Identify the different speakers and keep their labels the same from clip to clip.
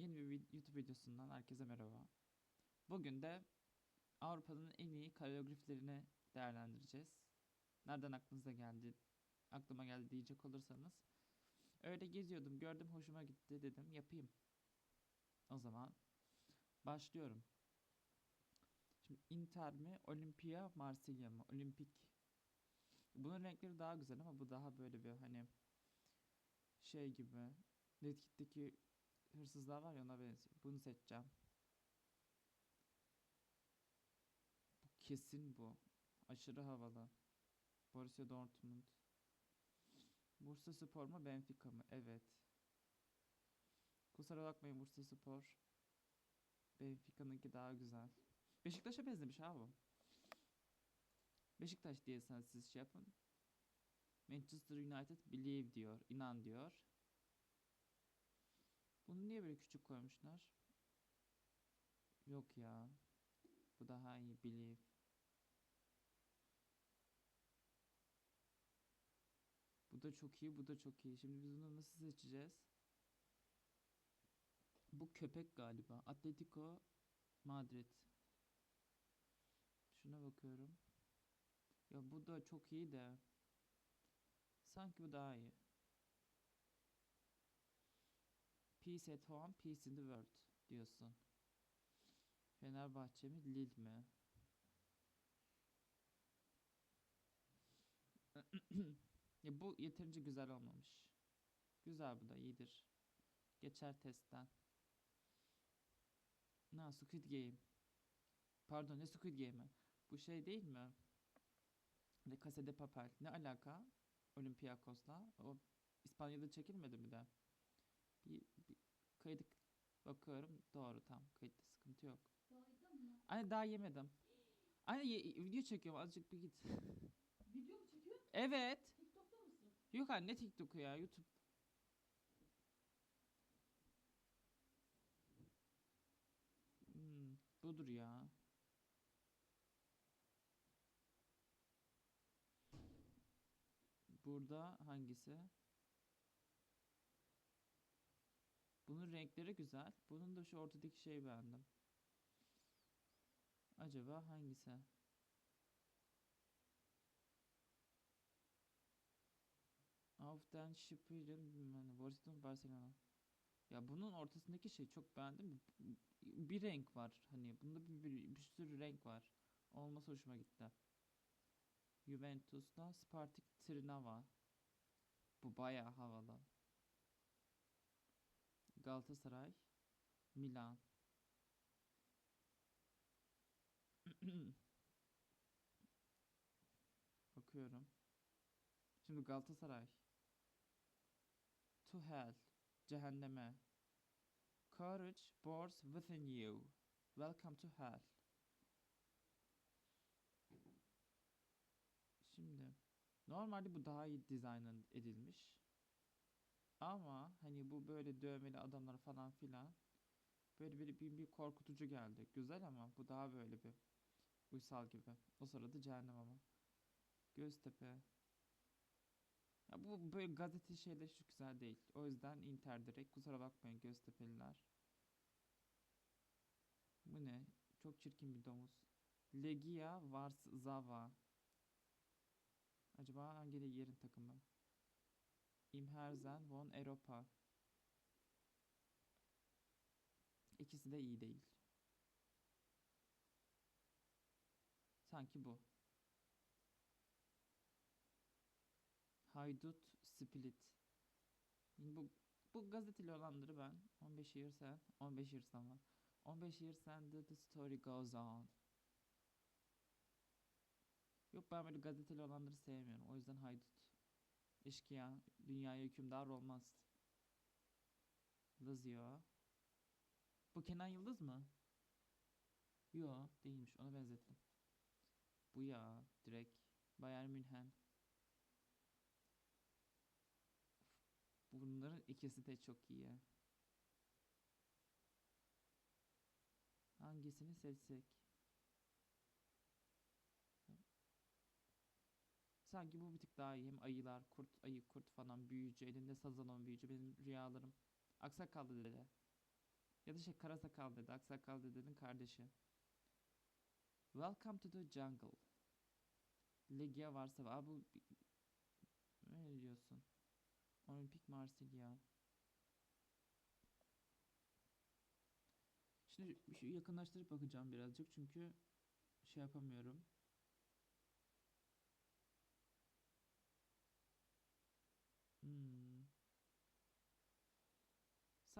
Speaker 1: Yeni bir YouTube videosundan herkese merhaba. Bugün de Avrupa'nın en iyi koreograflerini değerlendireceğiz. Nereden aklınıza geldi, aklıma geldi diyecek olursanız. Öyle geziyordum, gördüm hoşuma gitti dedim yapayım. O zaman başlıyorum. Şimdi Inter mi, Olimpia, Marsilya mı? Olimpik. Bunun renkleri daha güzel ama bu daha böyle bir hani şey gibi. Red Kit'teki hırsızlar var ya ona benziyor. Bunu seçeceğim. Bu kesin bu. Aşırı havalı. Borussia Dortmund. Bursa Spor mu Benfica mı? Evet. Kusura bakmayın Bursa Spor. Benfica'nınki daha güzel. Beşiktaş'a benzemiş abi. Beşiktaş diyorsanız siz şey yapın. Manchester United believe diyor. inan diyor. Bunu niye böyle küçük koymuşlar? Yok ya. Bu daha iyi believe. Bu da çok iyi, bu da çok iyi. Şimdi biz bunu nasıl seçeceğiz? Bu köpek galiba. Atletico Madrid. Şuna bakıyorum. Ya bu da çok iyi de. Sanki bu daha iyi. Peace at home, peace in the world diyorsun. Fenerbahçe mi, Lille mi? ya bu yeterince güzel olmamış. Güzel bu da iyidir. Geçer testten. Na Squid Game. Pardon ne Squid Game'i? Bu şey değil mi? Le Casa de Papel. Ne alaka? Olympiakos'la. O İspanya'da çekilmedi mi de? Bir, bir kayıt bakıyorum. Doğru tam. Kayıtta sıkıntı yok. Anne daha yemedim. Anne ye- video çekiyorum azıcık bir git.
Speaker 2: Video mu çekiyor?
Speaker 1: Evet.
Speaker 2: TikTok'ta mısın?
Speaker 1: Yok anne TikTok'u ya YouTube. Hmm, budur ya. Burada hangisi? Bunun renkleri güzel. Bunun da şu ortadaki şeyi beğendim. Acaba hangisi? Auf den Spielen bilmem Dortmund Barcelona. Ya bunun ortasındaki şey çok beğendim. Bir renk var. Hani bunda bir, bir, bir sürü renk var. Olması hoşuma gitti. Juventus'ta Spartak Trnava. Bu bayağı havalı. Galatasaray, Milan. Bakıyorum. Şimdi Galatasaray. To hell. Cehenneme. Courage bores within you. Welcome to hell. Şimdi normalde bu daha iyi dizayn edilmiş. Ama hani bu böyle dövmeli adamlar falan filan böyle bir, bir, bir korkutucu geldi. Güzel ama bu daha böyle bir uysal gibi. O sırada cehennem ama. Göztepe. Ya bu böyle gazete şeyler hiç güzel değil. O yüzden Inter direkt. Kusura bakmayın Göztepe'liler. Bu ne? Çok çirkin bir domuz. Legia Warszawa. Acaba hangi yerin takımı? Imherzen von Europa. İkisi de iyi değil. Sanki bu. Haydut Split. Bu bu gazeteli olanları ben 15 years and 15 years ama 15 years and the, the story goes on. Yok ben böyle gazeteli olanları sevmiyorum. O yüzden haydut. Eşkıya, dünyaya hükümdar olmaz. Lazio. Bu Kenan Yıldız mı? Yo değilmiş ona benzettim. Bu ya direkt Bayern Münhen. Bunların ikisi de çok iyi. Hangisini seçsek? Sanki bu bir tık daha iyi. Hem ayılar, kurt, ayı, kurt falan büyücü. Elinde saz olan büyücü. Benim rüyalarım. Aksakallı dede. Ya da şey Karasakal dede, Aksakal dedenin kardeşi. Welcome to the jungle. Legia varsa Aa bu ne diyorsun? Olimpik Marsilya. Şimdi şu yakınlaştırıp bakacağım birazcık çünkü şey yapamıyorum.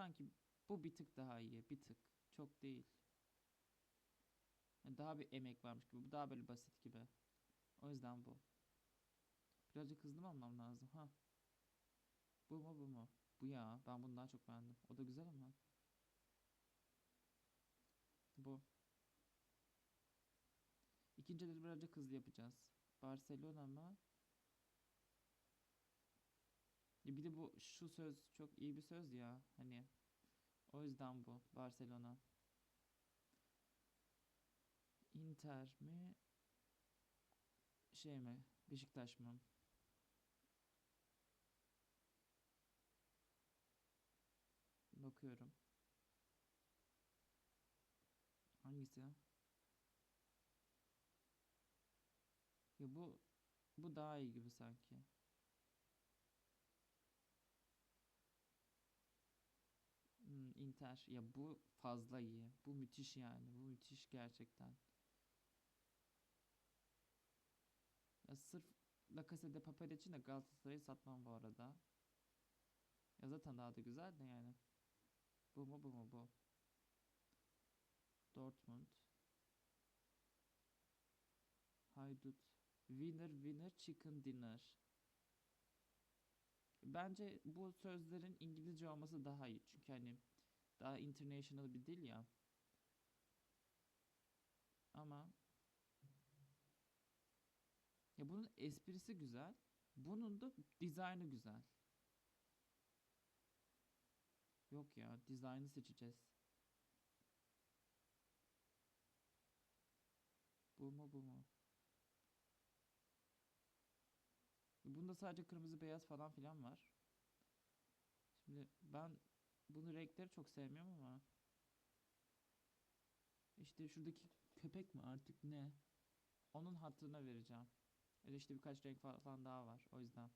Speaker 1: Sanki bu bir tık daha iyi, bir tık. Çok değil. Yani daha bir emek varmış gibi. Bu daha böyle basit gibi. O yüzden bu. Birazcık hızlı mı almam lazım? Ha. Bu mu bu mu? Bu ya. Ben bunu daha çok beğendim. O da güzel ama. Bu. İkinci birazcık hızlı yapacağız. Barcelona mı? Ya bir de bu şu söz çok iyi bir söz ya. Hani o yüzden bu Barcelona. Inter mi? Şey mi? Beşiktaş mı? Bakıyorum. Hangisi? Ya bu bu daha iyi gibi sanki. Hmm, Inter. Ya bu fazla iyi. Bu müthiş yani. Bu müthiş gerçekten. Ya sırf La Casa de Papel için de Galatasaray'ı satmam bu arada. Ya zaten daha da güzel de yani. Bu mu bu mu bu. Dortmund. Haydut. Winner winner chicken dinner. Bence bu sözlerin İngilizce olması daha iyi. Çünkü hani daha international bir dil ya. Ama ya bunun esprisi güzel. Bunun da dizaynı güzel. Yok ya, dizaynı seçeceğiz. Bu mu bu mu? Bunda sadece kırmızı beyaz falan filan var. Şimdi ben bunu renkleri çok sevmiyorum ama işte şuradaki köpek mi artık ne? Onun hatırına vereceğim. Da işte birkaç renk fa- falan daha var o yüzden.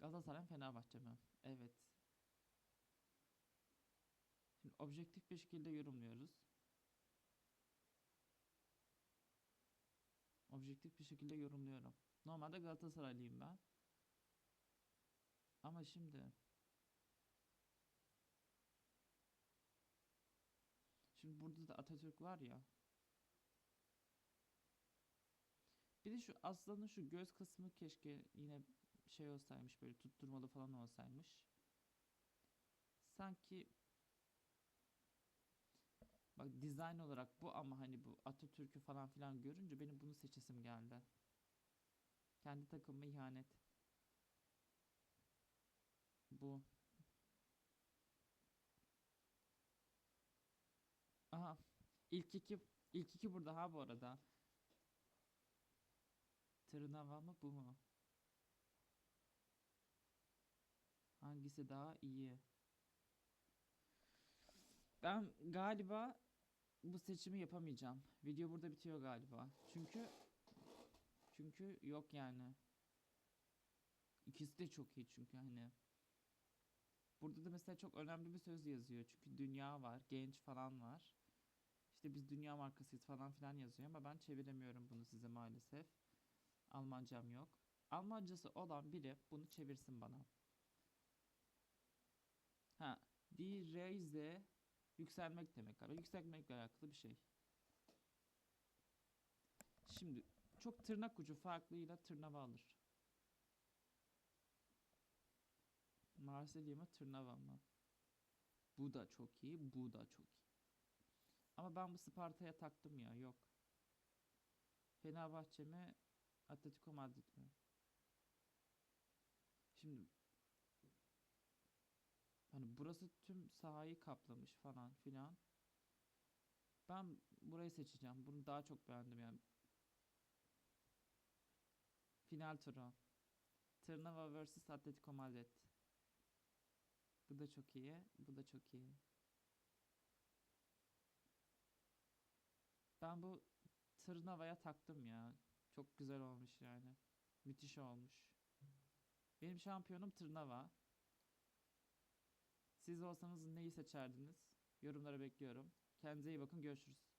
Speaker 1: Galatasaray Fenerbahçe mi? Evet. Şimdi objektif bir şekilde yorumluyoruz. Objektif bir şekilde yorumluyorum. Normalde Galatasaraylıyım ben. Ama şimdi Şimdi burada da Atatürk var ya. Bir de şu aslanın şu göz kısmı keşke yine şey olsaymış böyle tutturmalı falan olsaymış. Sanki bak dizayn olarak bu ama hani bu Atatürk'ü falan filan görünce benim bunu seçesim geldi. Kendi takımıma ihanet. Bu. Aha. İlk iki ilk iki burada ha bu arada. Tırnava mı bu mu? Hangisi daha iyi? Ben galiba bu seçimi yapamayacağım. Video burada bitiyor galiba. Çünkü çünkü yok yani. İkisi de çok iyi çünkü hani. Burada da mesela çok önemli bir söz yazıyor. Çünkü dünya var, genç falan var. İşte biz dünya markasıyız falan filan yazıyor ama ben çeviremiyorum bunu size maalesef. Almancam yok. Almancası olan biri bunu çevirsin bana. Ha, die Reise yükselmek demek galiba. Yükselmekle alakalı bir şey. Şimdi çok tırnak ucu farklıyla tırnava alır. Marsilya mı tırnava mı? Bu da çok iyi, bu da çok iyi. Ama ben bu Sparta'ya taktım ya, yok. Fenerbahçe mi, Atletico Madrid mi? Şimdi hani burası tüm sahayı kaplamış falan filan. Ben burayı seçeceğim. Bunu daha çok beğendim yani. Final turu. Tırnava vs Atletico Madrid. Bu da çok iyi. Bu da çok iyi. Ben bu tırnavaya taktım ya. Çok güzel olmuş yani. Müthiş olmuş. Benim şampiyonum tırnava. Siz olsanız neyi seçerdiniz? Yorumlara bekliyorum. Kendinize iyi bakın. Görüşürüz.